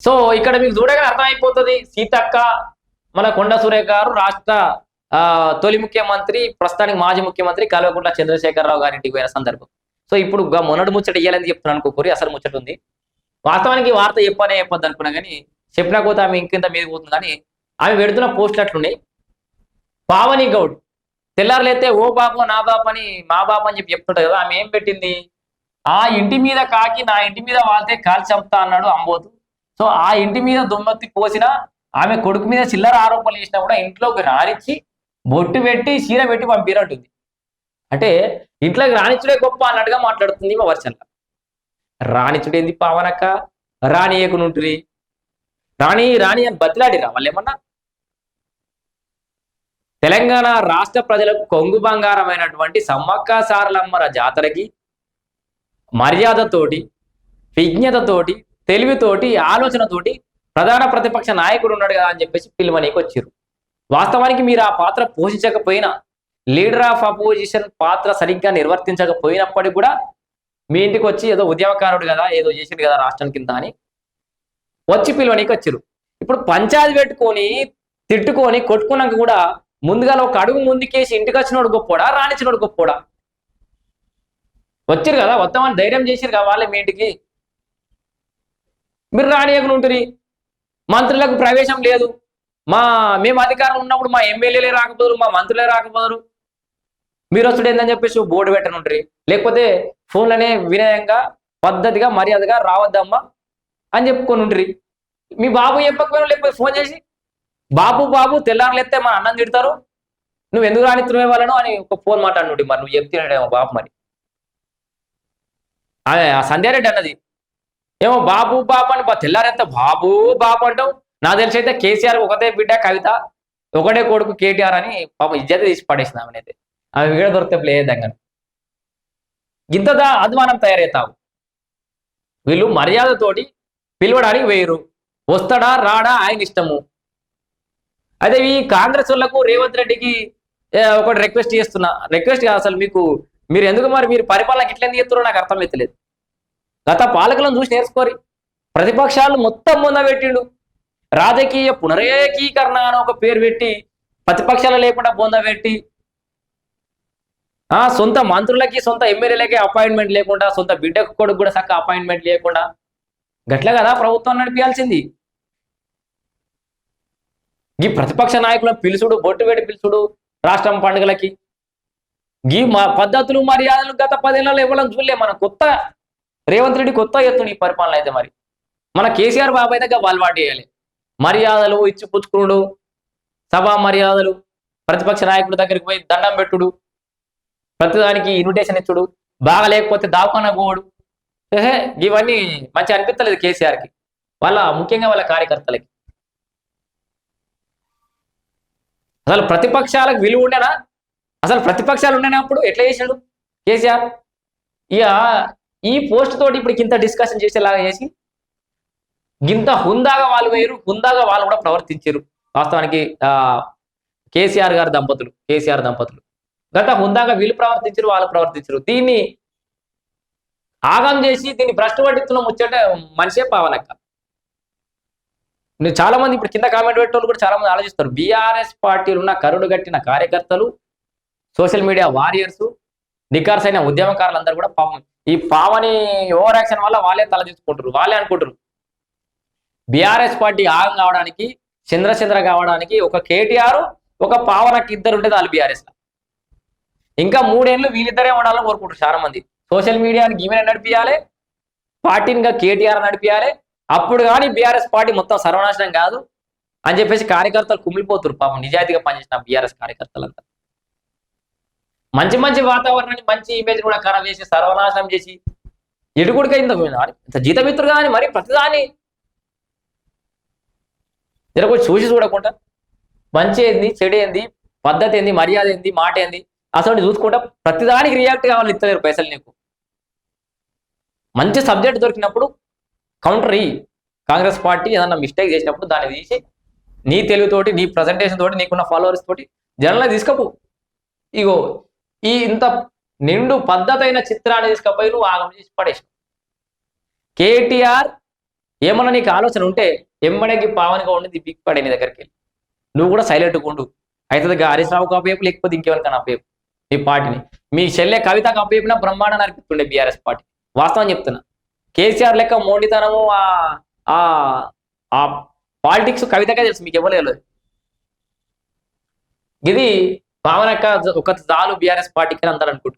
So ఇక్కడ మీకు చూడగానే అర్థమైపోతుంది. సీతక్క మన కొండ సురేఖ గారు రాష్ట్ర ఆ, తొలి ముఖ్యమంత్రి ప్రస్తుతానికి మాజీ ముఖ్యమంత్రి కల్వకుంట్ల చంద్రశేఖరరావు గారి ఇంటికి పోయిన సందర్భం. సో ఇప్పుడు మొన్నటి ముచ్చట ఇయ్యాలని చెప్తున్నాను అనుకోకూరి అసలు ముచ్చట ఉంది. వాస్తవానికి వార్త చెప్పనే చెప్పొద్దు అనుకున్నా కానీ చెప్పినా పోతే ఆమె ఇంకింత మీద పోతుంది కానీ ఆమె పెడుతున్న పోస్టులు అట్లున్నాయి. పావని గౌడ్ తెల్లారులైతే ఓ బాబు నా బాబు అని మా బాబు అని చెప్పి చెప్తుంటారు కదా ఆమె ఏం పెట్టింది? ఆ ఇంటి మీద కాకి నా ఇంటి మీద వాళ్తే కాల్చి చంపుతా అన్నాడు అంబోతు. సో ఆ ఇంటి మీద దుమ్మెత్తి పోసిన ఆమె కొడుకు మీద చిల్లర ఆరోపణలు చేసినా కూడా ఇంట్లోకి రానిచ్చి బొట్టు పెట్టి చీర పెట్టి పంపినట్టుంది. అంటే ఇంట్లోకి రాణించుడే గొప్ప అన్నట్టుగా మాట్లాడుతుంది మా వర్షన్ల. రానిచ్చుడేంది పావనక్క? రానియకునుంటుంది రాణి రాణి అని బతిలాడిరా వాళ్ళు ఏమన్నా? తెలంగాణ రాష్ట్ర ప్రజలకు కొంగు బంగారమైనటువంటి సమ్మక్క సారలమ్మర జాతరకి మర్యాదతోటి విజ్ఞతతోటి తెలివితోటి ఆలోచనతోటి ప్రధాన ప్రతిపక్ష నాయకుడు ఉన్నాడు కదా అని చెప్పేసి పిలువనీకి వచ్చారు వాస్తవానికి మీరు ఆ పాత్ర పోషించకపోయినా లీడర్ ఆఫ్ అపోజిషన్ పాత్ర సరిగ్గా నిర్వర్తించకపోయినప్పటికీ కూడా మీ ఇంటికి వచ్చి ఏదో ఉద్యమకారుడు కదా ఏదో చేసిండు కదా రాష్ట్రం కింద అని వచ్చి పిలువనీకి వచ్చారు ఇప్పుడు పంచాయతీ పెట్టుకొని తిట్టుకొని కొట్టుకున్నాక కూడా ముందుగా ఒక అడుగు ముందుకేసి ఇంటికి వచ్చినోడు గొప్పోడా రాణించినోడు గొప్పోడా? వచ్చారు కదా వద్దామని ధైర్యం చేసిరు కదా వాళ్ళే మీ ఇంటికి. మీరు రానియకులు ఉంటుంది మంత్రులకు ప్రవేశం లేదు. మా మేము అధికారం ఉన్నప్పుడు మా ఎమ్మెల్యేలే రాకపోదురు మా మంత్రులే రాకపోదురు. మీరు వస్తుడు ఏందని చెప్పేసి బోర్డు పెట్టనుంటారు లేకపోతే ఫోన్లోనే వినయంగా పద్ధతిగా మర్యాదగా రావద్దమ్మా అని చెప్పుకొని ఉంటారు మీ బాబు చెప్పకపోయినా లేకపోతే ఫోన్ చేసి బాబు బాబు తెల్లారులేస్తే మా అన్నం తిడతారు. నువ్వు ఎందుకు రానిత్తునే వాళ్ళను? అని ఒక ఫోన్ మాట్లాడు మరి. నువ్వు చెప్తున్నాడేమో బాబు మరి. ఆమె సంధ్యారెడ్డి అన్నది. ఏమో బాబు బాబు అని బా- బాబు బాబు అంటాం నా తెలిసి అయితే కేసీఆర్ ఒకటే బిడ్డ కవిత ఒకటే కొడుకు కేటీఆర్ అని పాప ఇజ్జత తీసి పడేసిన ఆమెనైతే. ఆమె వీడ దొరికితే ప్లే దగ్గర ఇంతదా అధ్వానం తయారవుతావు వీళ్ళు మర్యాదతోటి పిలవడానికి వేయరు. వస్తాడా రాడా ఆయన ఇష్టము. అదే ఈ కాంగ్రెస్ వాళ్ళకు రేవంత్ రెడ్డికి ఒకటి రిక్వెస్ట్ చేస్తున్నా. రిక్వెస్ట్ అసలు మీకు మీరు ఎందుకు మరి మీరు పరిపాలన ఇట్లా ఎందుకు చేస్తున్నారో నాకు అర్థమవుతలేదు గత పాలకులను చూసి నేర్చుకోరి. ప్రతిపక్షాలు మొత్తం ముంద పెట్టిండు. రాజకీయ పునరేకీకరణ అని ఒక పేరు పెట్టి ప్రతిపక్షాలు లేకుండా బొంద పెట్టి ఆ సొంత మంత్రులకి సొంత ఎమ్మెల్యేలకి అపాయింట్మెంట్ లేకుండా సొంత బిడ్డకు కొడుకు కూడా చక్క అపాయింట్మెంట్ లేకుండా గట్ల కదా ప్రభుత్వం నడిపించాల్సింది ఈ ప్రతిపక్ష నాయకులను పిలుచుడు బొట్టు పెట్టి పిలుచుడు రాష్ట్రం పండుగలకి. ఈ మా పద్ధతులు మర్యాదలు గత పదేళ్ళలో ఇవ్వడం చూడలే. మన కొత్త రేవంత్ రెడ్డి కొత్త ఎత్తుని ఈ పరిపాలన అయితే మరి. మన కేసీఆర్ బాబాయ్ దగ్గర అలవాటు చేయాలి మర్యాదలు ఇచ్చి పుచ్చుకునుడు సభా మర్యాదలు ప్రతిపక్ష నాయకుడి దగ్గరికి పోయి దండం పెట్టుడు ప్రతిదానికి ఇన్విటేషన్ ఇచ్చుడు బాగా లేకపోతే దావకాన పోవడు ఏహే ఇవన్నీ మంచి అనిపించలేదు కేసీఆర్కి. వాళ్ళ ముఖ్యంగా వాళ్ళ కార్యకర్తలకి. అసలు ప్రతిపక్షాలకు విలువ ఉండేనా? అసలు ప్రతిపక్షాలు ఉండేనప్పుడు ఎట్లా చేశాడు కేసీఆర్? ఇక ఈ పోస్ట్ తోటి ఇప్పుడు ఇంత డిస్కషన్ చేసేలాగా చేసి గింత హుందాగా వాళ్ళు వేయరు హుందాగా వాళ్ళు కూడా ప్రవర్తించారు. వాస్తవానికి ఆ కేసీఆర్ గారి దంపతులు కేసీఆర్ దంపతులు. గత హుందాగా వీళ్ళు ప్రవర్తించారు వాళ్ళు ప్రవర్తించారు. దీన్ని ఆగం చేసి దీన్ని భ్రష్టు పట్టిస్తున్న ముచ్చట మనిషే పావనక్క. నువ్వు చాలా మంది ఇప్పుడు కింద కామెంట్ పెట్టేవాళ్ళు కూడా చాలా మంది ఆలోచిస్తారు. బీఆర్ఎస్ పార్టీలు ఉన్న కరుడు గట్టిన కార్యకర్తలు సోషల్ మీడియా వారియర్స్ నికార్స్ అయిన ఉద్యమకారులందరూ కూడా పాపం ఈ పావని ఓవర్ యాక్షన్ వల్ల వాళ్ళే తల తీసుకుంటారు వాళ్ళే అనుకుంటారు బీఆర్ఎస్ పార్టీ ఆగం కావడానికి చంద్రచంద్ర కావడానికి ఒక కేటీఆర్ ఒక పావనకి ఇద్దరు ఉంటే వాళ్ళు బీఆర్ఎస్ ఇంకా మూడేళ్ళు వీళ్ళిద్దరే ఉండాలని కోరుకుంటారు చాలా మంది సోషల్ మీడియాని గీమెన నడిపియాలి పార్టీని ఇంకా కేటీఆర్ నడిపించాలి అప్పుడు కానీ బీఆర్ఎస్ పార్టీ మొత్తం సర్వనాశనం కాదు అని చెప్పేసి కార్యకర్తలు కుమిలిపోతారు పాపం. నిజాయితీగా పనిచేసిన బీఆర్ఎస్ కార్యకర్తలంతా. మంచి మంచి వాతావరణాన్ని మంచి ఇమేజ్ కూడా ఖరాబ్ చేసి సర్వనాశనం చేసి ఎడుగుడిగా ఇంత జీతమిత్రుడు కానీ మరి ప్రతిదాని జరగొచ్చి చూసి చూడకుండా మంచి ఏంది చెడు ఏంది పద్ధతి ఏంది మర్యాద ఏంది మాట ఏంది అసలు చూసుకుంటా ప్రతిదానికి రియాక్ట్ కావాలని ఇస్తలేరు పైసలు నీకు. మంచి సబ్జెక్ట్ దొరికినప్పుడు కౌంటర్ ఈ కాంగ్రెస్ పార్టీ ఏదన్నా మిస్టేక్ చేసినప్పుడు దాన్ని తీసి నీ తెలివితోటి నీ ప్రజెంటేషన్ తోటి నీకున్న ఫాలోవర్స్ తోటి జనరల్గా తీసుకపో. ఇగో ఈ ఇంత నిండు పద్ధతైన చిత్రాన్ని తీసుకపోయి నువ్వు ఆగం చేసి పడేసి కేటీఆర్ ఏమన్నా నీకు ఆలోచన ఉంటే ఎమ్మడికి పావనిగా ఉండి బిగ్ పడే నీ దగ్గరికి వెళ్ళి. నువ్వు కూడా సైలెంట్గా ఉండు. అయితే హరీష్ రావుకు అప్పేపు లేకపోతే ఇంకెవరికైనా అప్పేపు మీ పార్టీని. మీ చెల్లె కవితకు అప్పేపినా బ్రహ్మాండం అనిపిస్తుండే బీఆర్ఎస్ పార్టీ. వాస్తవం చెప్తున్నా. కేసీఆర్ లెక్క మోండితనము ఆ- ఆ ఆ పాలిటిక్స్ కవితకే తెలుసు మీకు ఇవ్వలేదు ఇది భావనక్క ఒక చాలు బీఆర్ఎస్ పార్టీకి అంటారు అనుకుంటున్నారు